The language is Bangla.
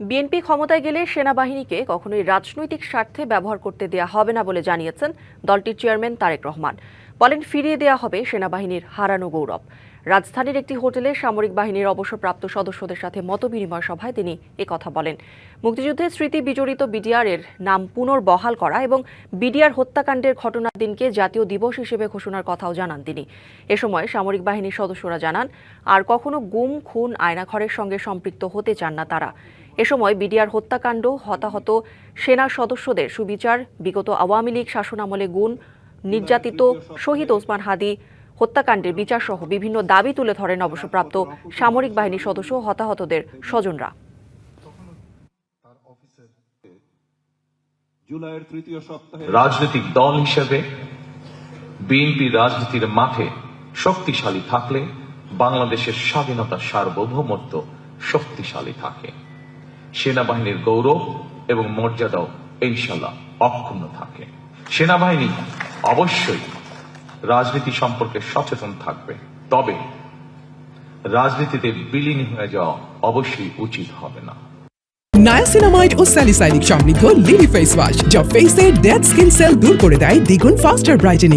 বিএনপি ক্ষমতায় গেলে সেনাবাহিনীকে কখনোই রাজনৈতিক স্বার্থে ব্যবহার করতে দেয়া হবে না বলে জানিয়েছেন দলটির চেয়ারম্যান তারেক রহমান। বলেন, ফিরিয়ে দেয়া হবে সেনাবাহিনীর হারানো গৌরব। রাজধানীর একটি হোটেলে সামরিক বাহিনীর অবসরপ্রাপ্ত সদস্যদের সাথে মতবিনিময় সভায় তিনি একথা বলেন। মুক্তিযুদ্ধের স্মৃতি বিজড়িত বিডিআর এর নাম পুনর্বহাল করা এবং বিডিআর হত্যাকাণ্ডের ঘটনার দিনকে জাতীয় দিবস হিসেবে ঘোষণার কথাও জানান তিনি। এ সময় সামরিক বাহিনীর সদস্যরা জানান, আর কখনো গুম, খুন, আয়নাঘরের সঙ্গে সম্পৃক্ত হতে চান না তারা। এ সময় বিডিআর হত্যাকাণ্ড, হতাহত সেনা সদস্যদের সুবিচার, বিগত আওয়ামী লীগ শাসনামলে গুণ নির্যাতিত শহীদ ওসমান হাদি হত্যাকাণ্ডের বিচার সহ বিভিন্ন দাবি তুলে ধরেন অবসরপ্রাপ্ত সামরিক বাহিনীর সদস্য হতাহতদের স্বজনরা। জুলাইয়ের তৃতীয় সপ্তাহে রাজনৈতিক দল হিসেবে বিএনপি রাজনীতির মাঠে শক্তিশালী থাকলে বাংলাদেশের স্বাধীনতা সার্বভৌমত্ব শক্তিশালী থাকে। সেনাবাহিনীর গৌরব এবং মর্যাদাও ইনশাল্লাহ অক্ষুণ্ণ থাকে। সেনাবাহিনী অবশ্যই রাজনীতি সম্পর্কে সচেতন থাকবে। তবে রাজনীতিতে বিলীন হয়ে যাওয়া অবশ্যই উচিত হবে না। নায়াসিনামাইড ও স্যালিসাইনিক সমৃদ্ধ লিলি ফেস ওয়াশ যা ফেসের ডেড স্কিন সেল দূর করে দেয় দ্বিগুণ ফাস্টার ব্রাইটেনিং